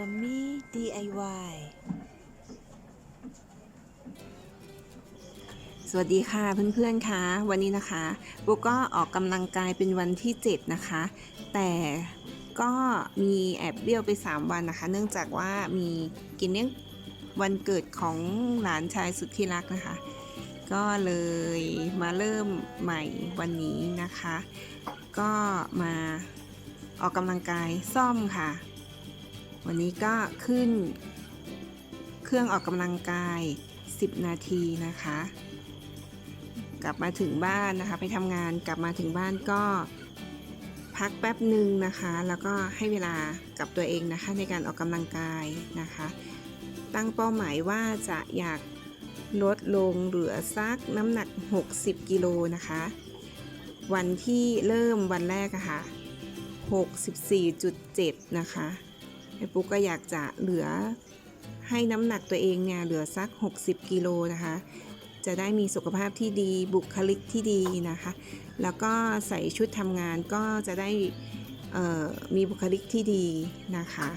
มัมมี่ DIY สวัสดีค่ะเพื่อนๆคะวันนี้นะคะบุกก็ออกกำลังกายเป็นวันที่ 7 นะคะ แต่ก็มีแอบเบี้ยวไป 3 วันนะคะ เนื่องจากว่ามีกินเลี้ยงวันเกิดของหลานชายสุดที่รักนะคะ ก็เลยมาเริ่มใหม่วันนี้นะคะ ก็มาออกกำลังกายซ่อมค่ะ วันนี้ก็ขึ้นเครื่องออกกำลังกาย 10 นาทีนะคะ กลับมาถึงบ้านนะคะ ไปทำงานกลับมาถึงบ้านก็พักแป๊บหนึ่งนะคะ แล้วก็ให้เวลากับตัวเองนะคะ ในการออกกำลังกายนะคะ ตั้งเป้าหมายว่าจะอยากลดลงเหลือสักน้ำหนัก 60 กิโลนะคะ วันที่เริ่มวันแรกอะค่ะ 64.7 นะคะ แม่ปุ๊กก็อยากจะเหลือให้น้ำหนักตัวเองเนี่ยเหลือสัก 60 กิโลนะคะ จะได้มีสุขภาพที่ดีบุคลิกที่ดีนะคะ แล้วก็ใส่ชุดทำงานก็จะได้มีบุคลิกที่ดีนะคะ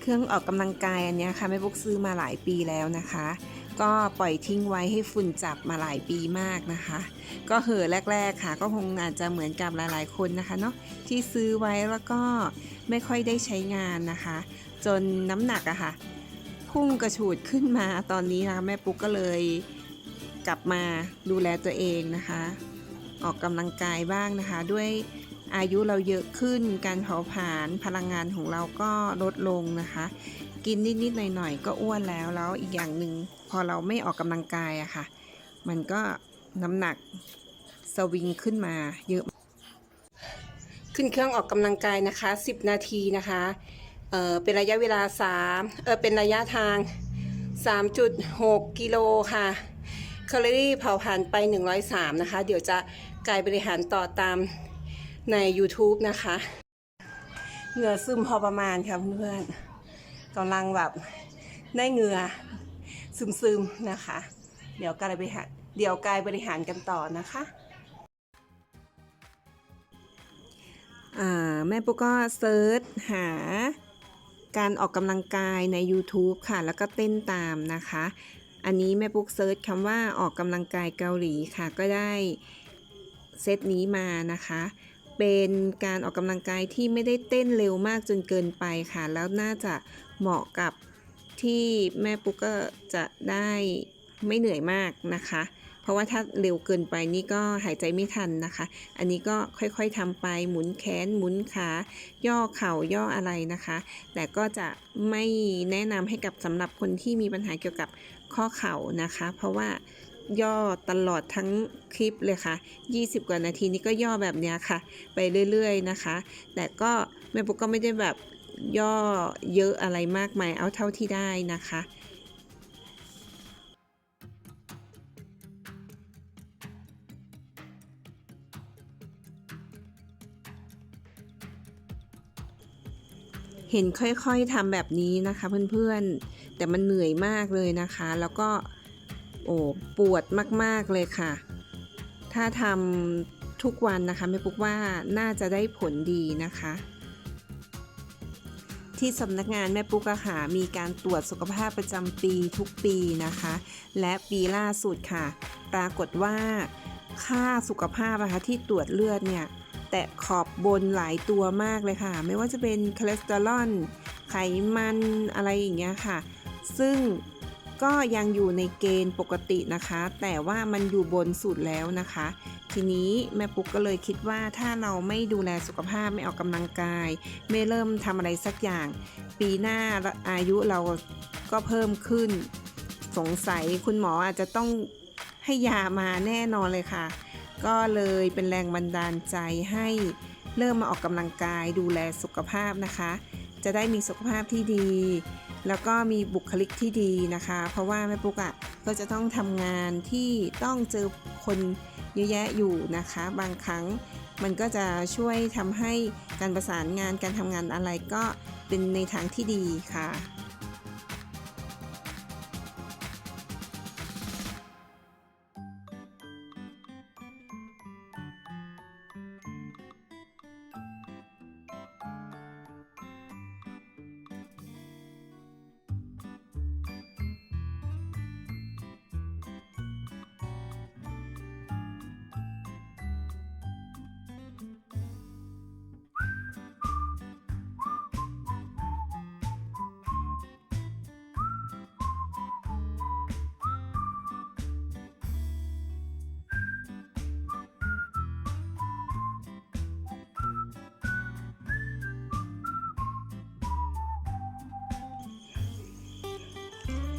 เครื่องออกกำลังกายอันนี้ค่ะแม่ปุ๊กซื้อมาหลายปีแล้วนะคะ ก็ปล่อยทิ้งไว้ให้ฝุ่นจับมาหลายปีมากนะคะ ก็เหอแรก ๆค่ะ ก็คงอาจจะเหมือนกับหลายๆคนนะคะเนาะที่ซื้อไว้แล้วก็ไม่ค่อยได้ใช้งานนะคะ จนน้ำหนักอะค่ะ พุ่งกระฉูดขึ้นมาตอนนี้นะคะแม่ปุ๊กก็เลยกลับมาดูแลตัวเองนะคะ ออกกำลังกายบ้างนะคะ ด้วยอายุเราเยอะขึ้นการเผาผลาญพลังงานของเราก็ลดลงนะคะ กินนิดๆหน่อยๆก็อ้วนแล้วแล้วอีกอย่างหนึ่ง อเราไม่ออกกำลังกายอะค่ะ มันก็น้ำหนักสวิงขึ้นมาเยอะ ขึ้นเครื่องออกกำลังกายนะคะ 10 นาทีนะคะเออเป็นระยะเวลา3เออเป็นระยะทาง 3.6 กิโลค่ะแคลอรี่เผาผ่านไป 103 นะคะ เดี๋ยวจะกายบริหารต่อตามใน YouTube นะคะ เหงื่อซึมพอประมาณค่ะเพื่อนๆกำลังแบบได้เหงื่อ ซึมๆนะคะ เดี๋ยวกายบริหารเดี๋ยวกายบริหารกันต่อนะคะแม่ปุ๊กก็เซิร์ชหาการออกกำลังกายใน YouTube ค่ะ แล้วก็เต้นตามนะคะ อันนี้แม่ปุ๊กเซิร์ชคำว่าออกกำลังกายเกาหลีค่ะ ก็ได้เซตนี้มานะคะ เป็นการออกกำลังกายที่ไม่ได้เต้นเร็วมากจนเกินไปค่ะ แล้วน่าจะเหมาะกับ ที่แม่ปุ๊กก็จะได้ไม่เหนื่อยมากนะคะ เพราะว่าถ้าเร็วเกินไปนี่ก็หายใจไม่ทันนะคะ อันนี้ก็ค่อยๆทำไปหมุนแขนหมุนขาย่อเข่าย่ออะไรนะคะ แต่ก็จะไม่แนะนำให้กับสำหรับคนที่มีปัญหาเกี่ยวกับข้อเข่านะคะ เพราะว่าย่อตลอดทั้งคลิปเลยค่ะ 20 กว่านาทีนี้ก็ย่อแบบนี้ค่ะ ไปเรื่อยๆนะคะ แต่ก็แม่ปุ๊กก็ไม่ได้แบบ ย่อเยอะอะไรมากมายเอาเท่าที่ได้นะคะเห็นค่อยๆทำแบบนี้นะคะเพื่อนๆ แต่มันเหนื่อยมากเลยนะคะ แล้วก็โอ้ปวดมากๆเลยค่ะ ถ้าทำทุกวันนะคะแม่ปุ๊กว่าน่าจะได้ผลดีนะคะ ที่สำนักงานแม่ปุ๊กะค่ะมีการตรวจสุขภาพประจำปีทุกปีนะคะ และปีล่าสุดค่ะ ปรากฏว่า ค่าสุขภาพนะคะที่ตรวจเลือดเนี่ยแตะขอบบนหลายตัวมากเลยค่ะ ไม่ว่าจะเป็นคอเลสเตอรอลไขมันอะไรอย่างเงี้ยค่ะ ซึ่งก็ยังอยู่ในเกณฑ์ปกตินะคะ แต่ว่ามันอยู่บนสุดแล้วนะคะ ทีนี้แม่ปุ๊กก็เลยคิดว่าถ้าเราไม่ดูแลสุขภาพไม่ออกกำลังกาย ไม่เริ่มทำอะไรสักอย่าง ปีหน้าอายุเราก็เพิ่มขึ้น สงสัยคุณหมออาจจะต้องให้ยามาแน่นอนเลยค่ะ ก็เลยเป็นแรงบันดาลใจให้เริ่มมาออกกำลังกายดูแลสุขภาพนะคะ จะได้มีสุขภาพที่ดี แล้วก็มีบุคลิกที่ดีนะคะ เพราะว่าแม่ปุ๊กอะ่ะก็จะต้องทำงานที่ต้องเจอคน เยอะแยะอยู่นะคะ บางครั้งมันก็จะช่วยทำให้การประสานงานการทำงานอะไรก็เป็นในทางที่ดีค่ะ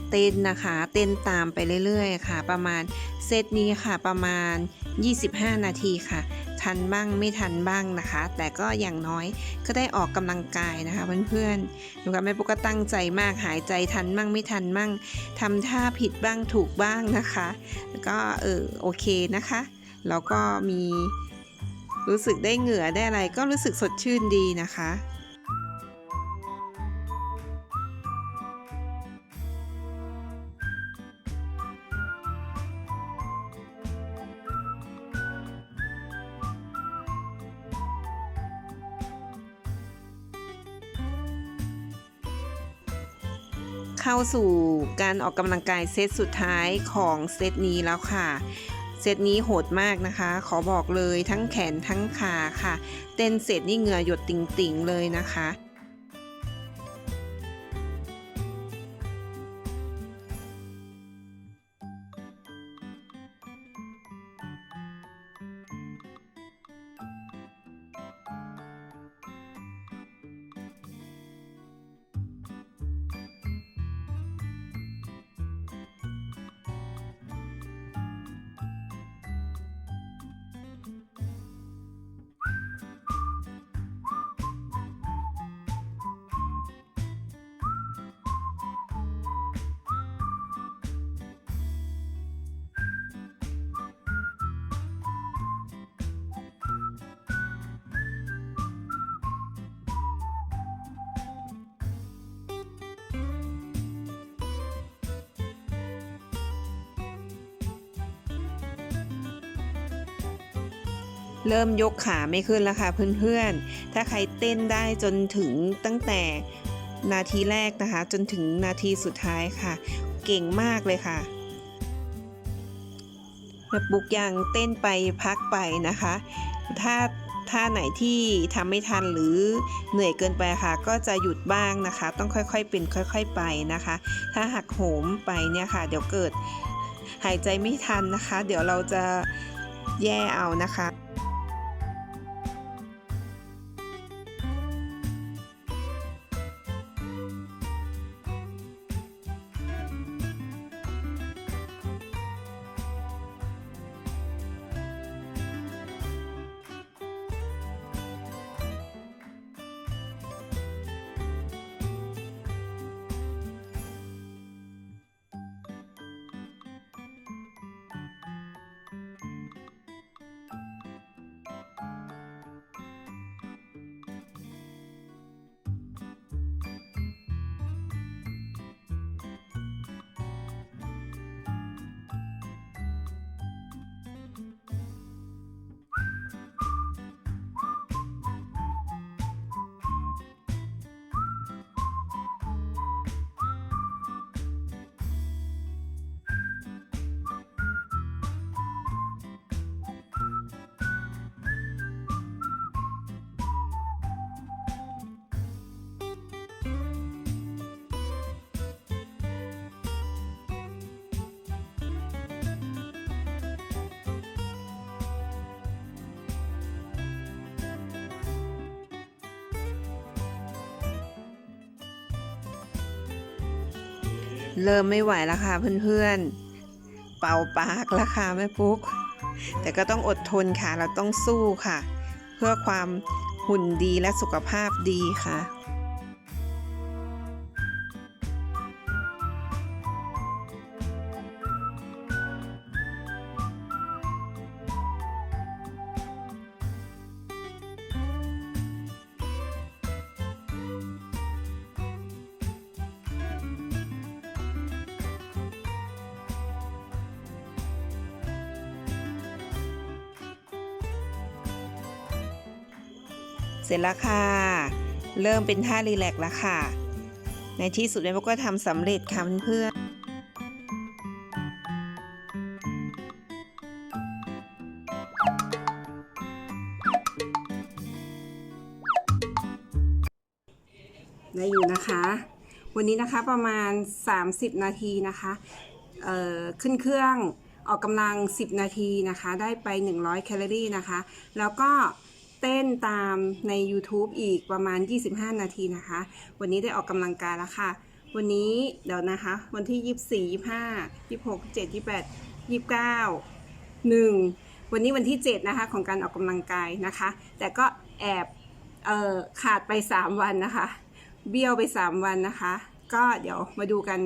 เต้นนะคะเต้นตามไปเรื่อยๆ ค่ะ ประมาณเซตนี้ค่ะประมาณ 25 นาทีค่ะ ทันบ้างไม่ทันบ้างนะคะ แต่ก็อย่างน้อยก็ได้ออกกำลังกายนะคะเพื่อนๆหนูกับแม่ปุ๊กก็ตั้งใจมากหายใจทันมั่งไม่ทันมั่งทำท่าผิดบ้างถูกบ้างนะคะ แล้วก็เออโอเคนะคะแล้วก็มีรู้สึกได้เหงื่อได้อะไรก็รู้สึกสดชื่นดีนะคะ เข้าสู่การออกกำลังกายเซตสุดท้ายของเซตนี้แล้วค่ะเซตนี้โหดมากนะคะ ขอบอกเลยทั้งแขนทั้งขาค่ะ เต้นเสร็จนี่เหงื่อหยดติ่งๆเลยนะคะ เริ่มยกขาไม่ขึ้นแล้วค่ะเพื่อนๆ ถ้าใครเต้นได้จนถึงตั้งแต่นาทีแรกนะคะ จนถึงนาทีสุดท้ายค่ะ เก่งมากเลยค่ะปลุกยังเต้นไปพักไปนะคะ ถ้าท่าไหนที่ทำไม่ทันหรือเหนื่อยเกินไปค่ะ ก็จะหยุดบ้างนะคะ ต้องค่อยๆเป็นค่อยๆไปนะคะ ถ้าหักโหมไปเนี่ยค่ะ เดี๋ยวเกิดหายใจไม่ทันนะคะ เดี๋ยวเราจะแย่เอานะคะ เริ่มไม่ไหวแล้วค่ะเพื่อนๆ เป่าปากแล้วค่ะแม่ปุ๊ก แต่ก็ต้องอดทนค่ะ เราต้องสู้ค่ะ เพื่อความหุ่นดีและสุขภาพดีค่ะ เสร็จแล้วค่ะ เริ่มเป็นท่ารีแลกแล้วค่ะ ในที่สุดแม่ปุ๊กก็ทำสำเร็จค่ะเพื่อนได้อยู่นะคะ วันนี้นะคะประมาณ 30 นาทีนะคะเอ่อขึ้นเครื่องออกกำลัง 10 นาทีนะคะ ได้ไป 100 แคลอรี่นะคะ แล้วก็ ต้นตามใน YouTube อีกประมาณ 25 นาทีนะคะ วันนี้ได้ออกกำลังกายแล้วค่ะ วันนี้เดี๋ยวนะคะ วันที่ยี่สี่ยี่ห้ายี่หกเจ็ดยี่แปดยี่เก้าหนึ่งวันนี้วันที่เจ็ดนะคะ ของการออกกำลังกายนะคะ แต่ก็แอบเอ่อขาดไปสามวันนะคะ เบี้ยวไปสามวันนะคะ ก็เดี๋ยวมาดูกัน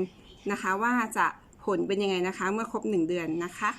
นะคะว่าจะผลเป็นยังไงนะคะ เมื่อครบหนึ่งเดือนนะคะ